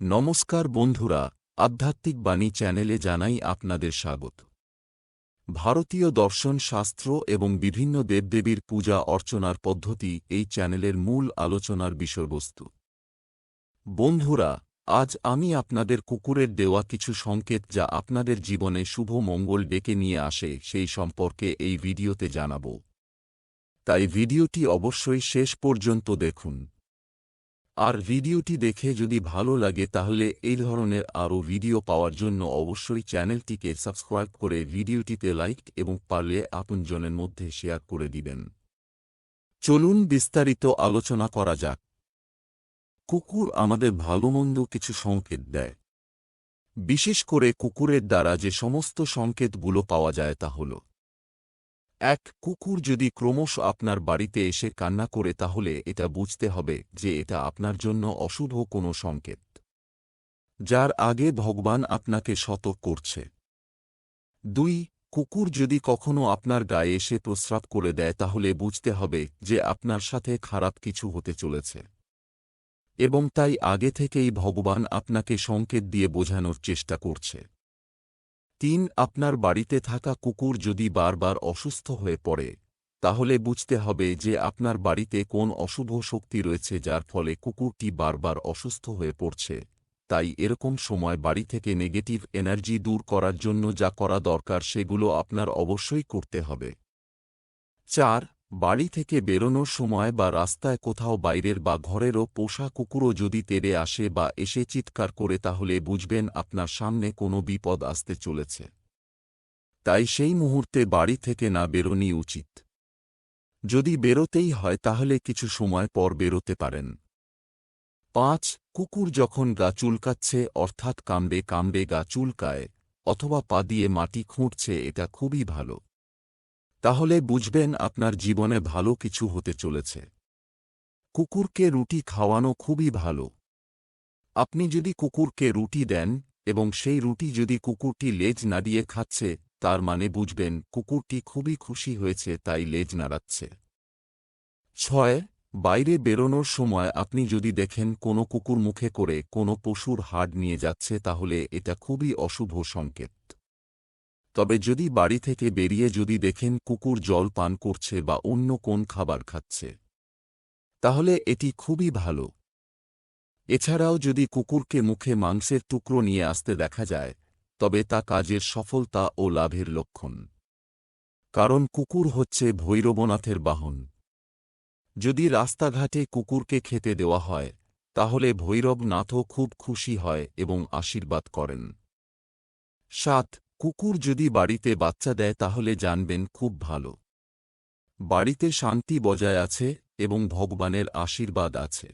নমস্কার বন্ধুরা, আধ্যাত্মিক বাণী চ্যানেলে জানাই আপনাদের স্বাগত। ভারতীয় দর্শন শাস্ত্র এবং বিভিন্ন দেবদেবীর পূজা অর্চনার পদ্ধতি এই চ্যানেলের মূল আলোচনার বিষয়বস্তু। বন্ধুরা, আজ আমি আপনাদের কুকুরের দেওয়া কিছু সংকেত যা আপনাদের জীবনে শুভ মঙ্গল ডেকে নিয়ে আসে সেই সম্পর্কে এই ভিডিওতে জানাব। তাই ভিডিওটি অবশ্যই শেষ পর্যন্ত দেখুন। আর ভিডিওটি দেখে যদি ভালো লাগে তাহলে এই ধরনের আরও ভিডিও পাওয়ার জন্য অবশ্যই চ্যানেলটিকে সাবস্ক্রাইব করে ভিডিওটিতে লাইক এবং পারলে আপনজনের মধ্যে শেয়ার করে দিবেন। চলুন বিস্তারিত আলোচনা করা যাক। কুকুর আমাদের ভালোমন্দ কিছু সংকেত দেয়। বিশেষ করে কুকুরের দ্বারা যে সমস্ত সংকেতগুলো পাওয়া যায় তা হল এক কুকুর যদি ক্রমশ আপনার বাড়িতে এসে কান্না করে তাহলে এটা বুঝতে হবে যে এটা আপনার জন্য অশুভ কোনো সংকেত। যার আগে ভগবান আপনাকে সতর্ক করছে। দুই, কুকুর যদি কখনো আপনার গায়ে এসে প্রস্রাব করে দেয় তাহলে বুঝতে হবে যে আপনার সাথে খারাপ কিছু হতে চলেছে। এবং তাই আগে থেকেই ভগবান আপনাকে সংকেত দিয়ে বোঝানোর চেষ্টা করছে। তিন, আপনার বাড়িতে থাকা কুকুর যদি বারবার অসুস্থ হয়ে পড়ে, তাহলে বুঝতে হবে যে আপনার বাড়িতে কোন অশুভ শক্তি রয়েছে যার ফলে কুকুরটি বারবার অসুস্থ হয়ে পড়ছে। তাই এরকম সময় বাড়ি থেকে নেগেটিভ এনার্জি দূর করার জন্য যা করা দরকার সেগুলো আপনার অবশ্যই করতে হবে। চার বাড়ি থেকে বেরোনোর সময় বা রাস্তায় কোথাও বাইরের বা ঘরেরও পোষা কুকুরও যদি তেড়ে আসে বা এসে চিৎকার করে তাহলে বুঝবেন আপনার সামনে কোনো বিপদ আসতে চলেছে। তাই সেই মুহূর্তে বাড়ি থেকে না বেরোনি উচিত। যদি বেরোতেই হয় তাহলে কিছু সময় পর বেরোতে পারেন। পাঁচ, কুকুর যখন গা চুলকাচ্ছে, অর্থাৎ কামড়ে কামড়ে গা চুলকায়, অথবা পা দিয়ে মাটি খুঁড়ছে, এটা খুবই ভালো। তাহলে বুঝবেন আপনার জীবনে ভালো কিছু হতে চলেছে। কুকুরকে রুটি খাওয়ানো খুবই ভালো। আপনি যদি কুকুরকে রুটি দেন এবং সেই রুটি যদি কুকুরটি লেজ নাড়িয়ে খাচ্ছে, তার মানে বুঝবেন কুকুরটি খুবই খুশি হয়েছে, তাই লেজ নাড়াচ্ছে। ছয়, বাইরে বেরোনোর সময় আপনি যদি দেখেন কোনো কুকুর মুখে করে কোনো পশুর হাড় নিয়ে যাচ্ছে, তাহলে এটা খুবই অশুভ সংকেত। তবে যদি বাড়ি থেকে বেরিয়ে যদি দেখেন কুকুর জল পান করছে বা অন্য কোন খাবার খাচ্ছে, তাহলে এটি খুবই ভালো। এছাড়াও যদি কুকুরকে মুখে মাংসের টুকরো নিয়ে আসতে দেখা যায়, তবে তা কাজের সফলতা ও লাভের লক্ষণ। কারণ কুকুর হচ্ছে ভৈরবনাথের বাহন। যদি রাস্তাঘাটে কুকুরকে খেতে দেওয়া হয়, তাহলে ভৈরবনাথও খুব খুশি হয় এবং আশীর্বাদ করেন। সাত কুকুর যদি বাড়িতে বাচ্চা দেয় তাহলে জানবেন খুব ভালো। বাড়িতে শান্তি বজায় আছে এবং ভগবানের আশীর্বাদ আছে।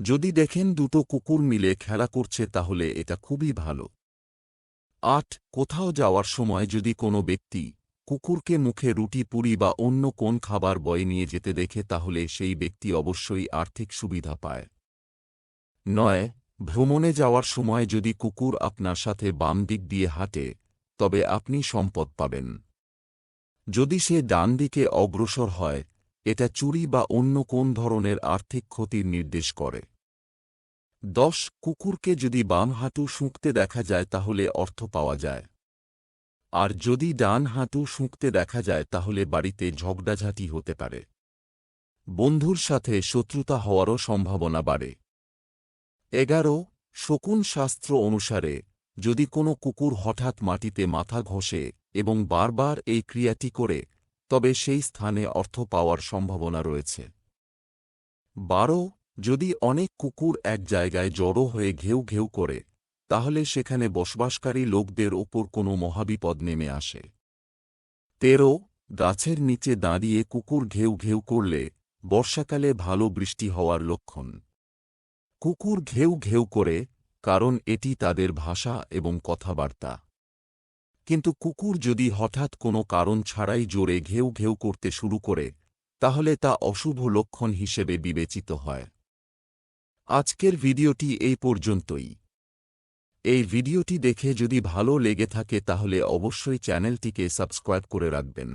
যদি দেখেন দুটো কুকুর মিলে খেলা করছে তাহলে এটা খুবই ভালো। আট, কোথাও যাওয়ার সময় যদি কোনো ব্যক্তি কুকুরকে মুখে রুটি, পুরি বা অন্য কোন খাবার বয়ে নিয়ে যেতে দেখে তাহলে সেই ব্যক্তি অবশ্যই আর্থিক সুবিধা পায়। নয় ভ্রমণে যাওয়ার সময় যদি কুকুর আপনার সাথে বাম দিক দিয়ে হাঁটে, তবে আপনি সম্পদ পাবেন। যদি সে ডান দিকে অগ্রসর হয়, এটা চুরি বা অন্য কোন ধরনের আর্থিক ক্ষতির নির্দেশ করে। দশ, কুকুরকে যদি বাম হাঁটু শুঁকতে দেখা যায় তাহলে অর্থ পাওয়া যায়। আর যদি ডান হাঁটু শুঁকতে দেখা যায় তাহলে বাড়িতে ঝগড়াঝাঁটি হতে পারে। বন্ধুর সাথে শত্রুতা হওয়ারও সম্ভাবনা বাড়ে। এগারো, শকুন শাস্ত্র অনুসারে, যদি কোনো কুকুর হঠাৎ মাটিতে মাথা ঘষে এবং বারবার এই ক্রিয়াটি করে, তবে সেই স্থানে অর্থ পাওয়ার সম্ভাবনা রয়েছে। বারো, যদি অনেক কুকুর এক জায়গায় জড়ো হয়ে ঘেউ ঘেউ করে, তাহলে সেখানে বসবাসকারী লোকদের ওপর কোনো মহাবিপদ নেমে আসে। তেরো, গাছের নিচে দাঁড়িয়ে কুকুর ঘেউ ঘেউ করলে, বর্ষাকালে ভালো বৃষ্টি হওয়ার লক্ষণ। কুকুর ঘেউ ঘেউ করে, কারণ এটি তাদের ভাষা এবং কথাবার্তা। কিন্তু কুকুর যদি হঠাৎ কোনো কারণ ছাড়াই জোরে ঘেউ ঘেউ করতে শুরু করে, তাহলে তা অশুভ লক্ষণ হিসেবে বিবেচিত হয়। আজকের ভিডিওটি এই পর্যন্তই। এই ভিডিওটি দেখে যদি ভালো লেগে থাকে তাহলে অবশ্যই চ্যানেলটিকে সাবস্ক্রাইব করে রাখবেন।